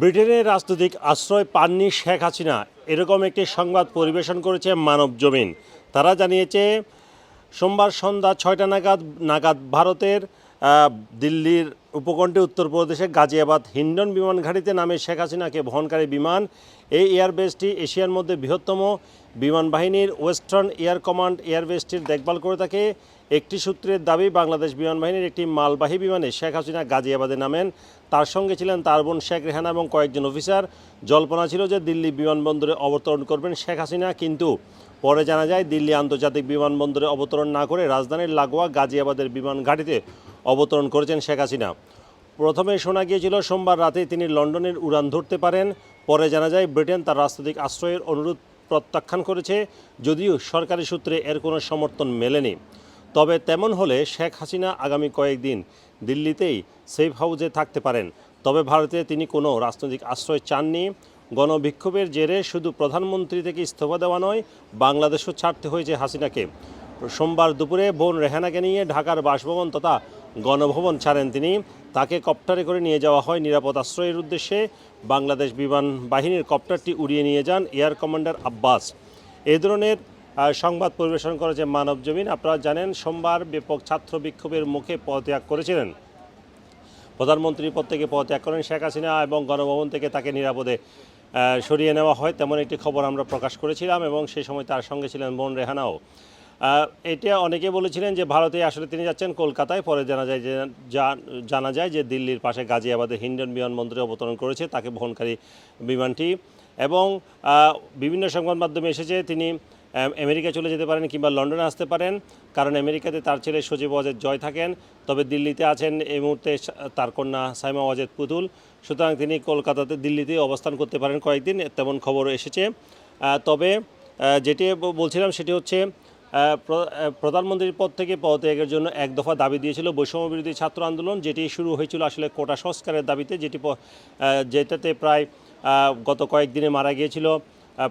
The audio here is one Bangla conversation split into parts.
ব্রিটেনের রাজনৈতিক আশ্রয় পাননি শেখ হাসিনা। এরকম একটি সংবাদ পরিবেশন করেছে মানব জমিন। তারা জানিয়েছে, সোমবার সন্ধ্যা ছয়টা নাগাদ নাগাদ ভারতের দিল্লির উপকণ্ঠে উত্তরপ্রদেশে গাজিয়াবাদ হিন্ডন বিমান ঘাঁটিতে নামে শেখ হাসিনাকে বহনকারী বিমান। এই এয়ারবেসটি এশিয়ার মধ্যে বৃহত্তম বিমান বাহিনীর ওয়েস্টার্ন এয়ার কমান্ড এয়ারবেসটির দেখভাল করে থাকে। একটি সূত্রের দাবি, বাংলাদেশ বিমান বাহিনীর একটি মালবাহী বিমানে শেখ হাসিনা গাজিয়াবাদে নামেন। তার সঙ্গে ছিলেন তার বোন শেখ রেহানা এবং কয়েকজন অফিসার। জল্পনা ছিল যে দিল্লি বিমানবন্দরে অবতরণ করবেন শেখ হাসিনা, কিন্তু পরে জানা যায়, দিল্লি আন্তর্জাতিক বিমানবন্দরে অবতরণ না করে রাজধানীর লাগোয়া গাজিয়াবাদের বিমান ঘাঁটিতে অবতরণ করেছেন শেখ হাসিনা। প্রথমে শোনা গিয়েছিল, সোমবার রাতে তিনি লন্ডনের উড়ান ধরতে পারেন, পরে জানা যায় ব্রিটেন তার রাজনৈতিক আশ্রয়ের অনুরোধ প্রত্যাখ্যান করেছে, যদিও সরকারি সূত্রে এর কোনো সমর্থন মেলেনি। তবে তেমন হলে শেখ হাসিনা আগামী কয়েকদিন দিল্লিতেই সেফ হাউসে থাকতে পারেন। তবে ভারতে তিনি কোনো রাজনৈতিক আশ্রয় চাননি। গণবিক্ষোভের জেরে শুধু প্রধানমন্ত্রী থেকে ইস্তফা দেওয়া নয়, বাংলাদেশও ছাড়তে হয়েছে হাসিনাকে। সোমবার দুপুরে বোন রেহানাকে নিয়ে ঢাকার বাসভবন তথা গণভবন ছাড়েন তিনি। তাকে কপ্টারে করে নিয়ে যাওয়া হয় নিরাপদ আশ্রয়ের উদ্দেশ্যে। বাংলাদেশ বিমান বাহিনীর কপ্টারটি উড়িয়ে নিয়ে যান এয়ার কমান্ডার আব্বাস। এ ধরনের সংবাদ পরিবেশন করেছে মানব জমিন। আপনারা জানেন, সোমবার ব্যাপক ছাত্র বিক্ষোভের মুখে পদত্যাগ করেছিলেন। প্রধানমন্ত্রীর পদ থেকে পদত্যাগ করেন শেখ হাসিনা এবং গণভবন থেকে তাকে নিরাপদে সরিয়ে নেওয়া হয়। তেমন একটি খবর আমরা প্রকাশ করেছিলাম এবং সেই সময় তার সঙ্গে ছিলেন বোন রেহানাও। এটা অনেকে বলেছিলেন যে ভারতে আসলে তিনি যাচ্ছেন কলকাতায়, পরে জানা যায় যে জানা যায় যে দিল্লির পাশে গাজিয়াবাদে হিন্ডন বিমানবন্দরে অবতরণ করেছে তাকে বহনকারী বিমানটি। এবং বিভিন্ন সংবাদ মাধ্যমে এসেছে তিনি আমেরিকা চলে যেতে পারেন কিংবা লন্ডনে আসতে পারেন, কারণ আমেরিকাতে তার ছেলে সজীব ওয়াজেদ জয় থাকেন। তবে দিল্লিতে আছেন এই মুহূর্তে তার কন্যা সাইমা ওয়াজেদ পুতুল। সুতরাং তিনি কলকাতাতে দিল্লিতে অবস্থান করতে পারেন কয়েকদিন, তেমন খবর এসেছে। তবে যেটি বলছিলাম সেটি হচ্ছে প্রধানমন্ত্রীর পদ থেকে পদত্যাগের জন্য এক দফা দাবি দিয়েছিল বৈষম্য বিরোধী ছাত্র আন্দোলন, যেটি শুরু হয়েছিল আসলে কোটা সংস্কারের দাবিতে, যেটি যেটাতে প্রায় গত কয়েকদিনে মারা গিয়েছিল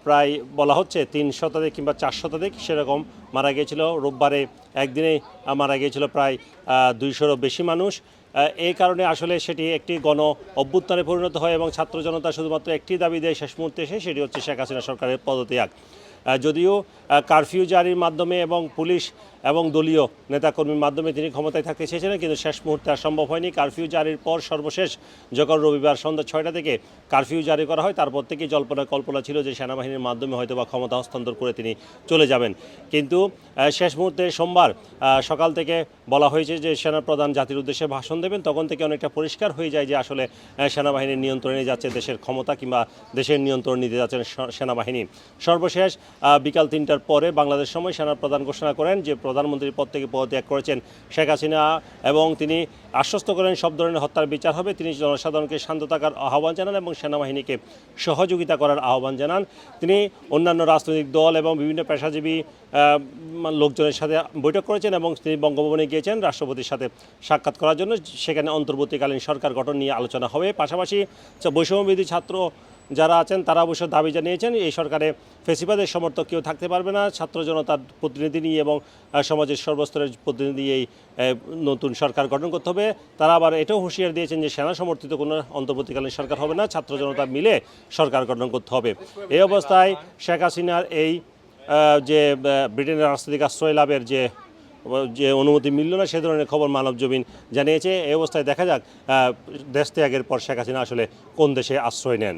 প্রায় বলা হচ্ছে তিন শতাধিক কিংবা চার শতাধিক, সেরকম মারা গিয়েছিল। রোববারে একদিনে মারা গিয়েছিল প্রায় দুইশোরও বেশি মানুষ। এই কারণে আসলে সেটি একটি গণ অভ্যুত্থানে পরিণত হয় এবং ছাত্র জনতা শুধুমাত্র একটি দাবি দেয় শেষ মুহূর্তে এসে, সেটি হচ্ছে শেখ হাসিনা সরকারের পদত্যাগ। যদিও কারফিউ জারির মাধ্যমে এবং পুলিশ এবং দলীয় নেতাকর্মীর মাধ্যমে তিনি ক্ষমতায় থাকতে চেয়েছিলেন, কিন্তু শেষ মুহূর্তে আর সম্ভব হয়নি। কারফিউ জারির পর সর্বশেষ যখন রবিবার সন্ধ্যা ছয়টা থেকে কারফিউ জারি করা হয়, তারপর থেকেই জল্পনা কল্পনা ছিল যে সেনাবাহিনীর মাধ্যমে হয়তো বা ক্ষমতা হস্তান্তর করে তিনি চলে যাবেন। কিন্তু শেষ মুহূর্তে সোমবার সকাল থেকে বলা হয়েছে যে সেনাপ্রধান জাতির উদ্দেশ্যে ভাষণ দেবেন। তখন থেকে অনেকটা পরিষ্কার হয়ে যায় যে আসলে সেনাবাহিনীর নিয়ন্ত্রণে যাচ্ছে দেশের ক্ষমতা কিংবা দেশের নিয়ন্ত্রণ নিতে যাচ্ছেন সেনাবাহিনী। সর্বশেষ বিকাল তিনটার পরে বাংলাদেশ সময় সেনাপ্রধান ঘোষণা করেন যে প্রধানমন্ত্রীর পদ থেকে পদত্যাগ করেছেন শেখ হাসিনা এবং তিনি আশ্বস্ত করেন সব ধরনের হত্যার বিচার হবে। তিনি জনসাধারণকে শান্ত থাকার আহ্বান জানান এবং সেনাবাহিনীকে সহযোগিতা করার আহ্বান জানান। তিনি অন্যান্য রাজনৈতিক দল এবং বিভিন্ন পেশাজীবী লোকজনের সাথে বৈঠক করেছেন এবং তিনি বঙ্গভবনে গিয়েছেন রাষ্ট্রপতির সাথে সাক্ষাৎ করার জন্য। সেখানে অন্তর্বর্তীকালীন সরকার গঠন নিয়ে আলোচনা হবে। পাশাপাশি বৈষম্যবিধি ছাত্র যারা আছেন, তারা অবশ্য দাবি জানিয়েছেন, এই সরকারে ফেসিবাদের সমর্থক কেউ থাকতে পারবে না। ছাত্র জনতার প্রতিনিধি নিয়ে এবং সমাজের সর্বস্তরের প্রতিনিধি এই নতুন সরকার গঠন করতে হবে। তারা আবার এটাও হুঁশিয়ার দিয়েছেন যে, সেনা সমর্থিত কোনো অন্তর্বর্তীকালীন সরকার হবে না, ছাত্র জনতা মিলে সরকার গঠন করতে হবে। এই অবস্থায় শেখ হাসিনার এই যে ব্রিটেনের রাজনৈতিক আশ্রয় লাভের যে যে অনুমতি মিলল না, সে ধরনের খবর মানব জমিন জানিয়েছে। এই অবস্থায় দেখা যাক দেশ ত্যাগের পর শেখ হাসিনা আসলে কোন দেশে আশ্রয় নেন।